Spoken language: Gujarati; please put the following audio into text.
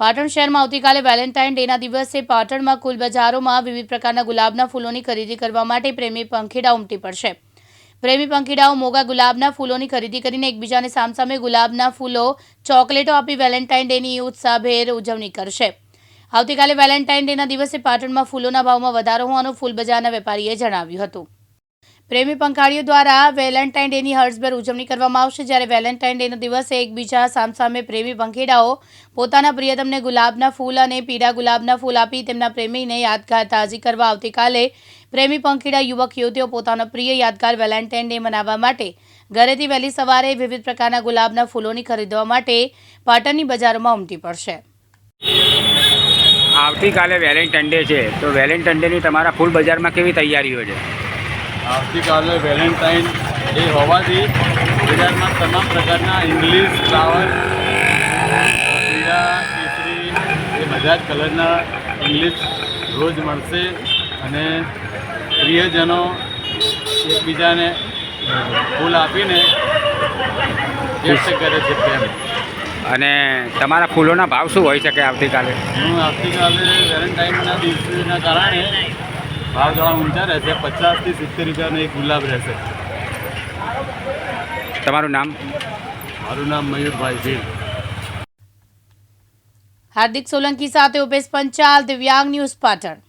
પાટણ શહેરમાં આવતીકાલે વેલેન્ટાઇન ડેના દિવસે પાટણમાં કુલ બજારોમાં વિવિધ પ્રકારના ગુલાબના ફૂલોની ખરીદી કરવા માટે પ્રેમી પંખીડા ઉમટી પડશે. પ્રેમી પંખીડાઓ મોગા ગુલાબના ફૂલોની ખરીદી કરીને એકબીજાને સામસામે ગુલાબના ફૂલો, ચોકલેટો આપી વેલેન્ટાઇન ડેની ઉત્સાહભેર ઉજવણી કરશે. આવતીકાલે વેલેન્ટાઇન ડેના દિવસે પાટણમાં ફૂલોના ભાવમાં વધારો હોવાનું ફૂલ બજારના વેપારીએ જણાવ્યું હતું. પ્રેમી પંખાડીઓ દ્વારા વેલેન્ટાઇન ડેની હર્ષભેર ઉજવણી કરવામાં આવશે. જ્યારે વેલેન્ટાઇન ડેના દિવસે એકબીજા સામસામે પ્રેમી પંખીડાઓ પોતાના પ્રિયતમને ગુલાબના ફૂલ અને પીળા ગુલાબના ફૂલ આપી તેમના પ્રેમીને યાદગાર તાજી કરવા આવતીકાલે પ્રેમી પંખીડા યુવક યુવતીઓ પોતાનો પ્રિય યાદગાર વેલેન્ટાઇન ડે મનાવવા માટે ઘરેથી વહેલી સવારે વિવિધ પ્રકારના ગુલાબના ફૂલોની ખરીદવા માટે પાટણની બજારોમાં ઉમટી પડશે. આવતીકાલે વેલેન્ટાઇન ડે છે. તો વેલેન્ટાઇન ડેની તમારા ફૂલ બજારમાં કેવી તૈયારીઓ છે? આવતીકાલે વેલેન્ટાઇન ડે હોવાથી બજારમાં તમામ પ્રકારના ઇંગ્લિશ ફ્લાવર પીળા કેસરી એ બધા જ કલરના ઇંગ્લિશ રોજ મળશે અને પ્રિયજનો એકબીજાને ફૂલ આપીને વ્યક્ત કરે છે પ્રેમ. અને તમારા ફૂલોના ભાવ શું હોઈ શકે આવતીકાલે? હું આવતીકાલે વેલેન્ટાઇનના દિવસના કારણે ભાવ થોડા ઊંચા રહેશે પચાસથી સિત્તેર રૂપિયાનો એક ગુલાબ રહેશે. તમારું નામ? મારું નામ મયુરભાઈ ભીલ. હાર્દિક સોલંકી સાથે ઉપેશ પંચાલ દિવ્યાંગ ન્યૂઝ પાટણ.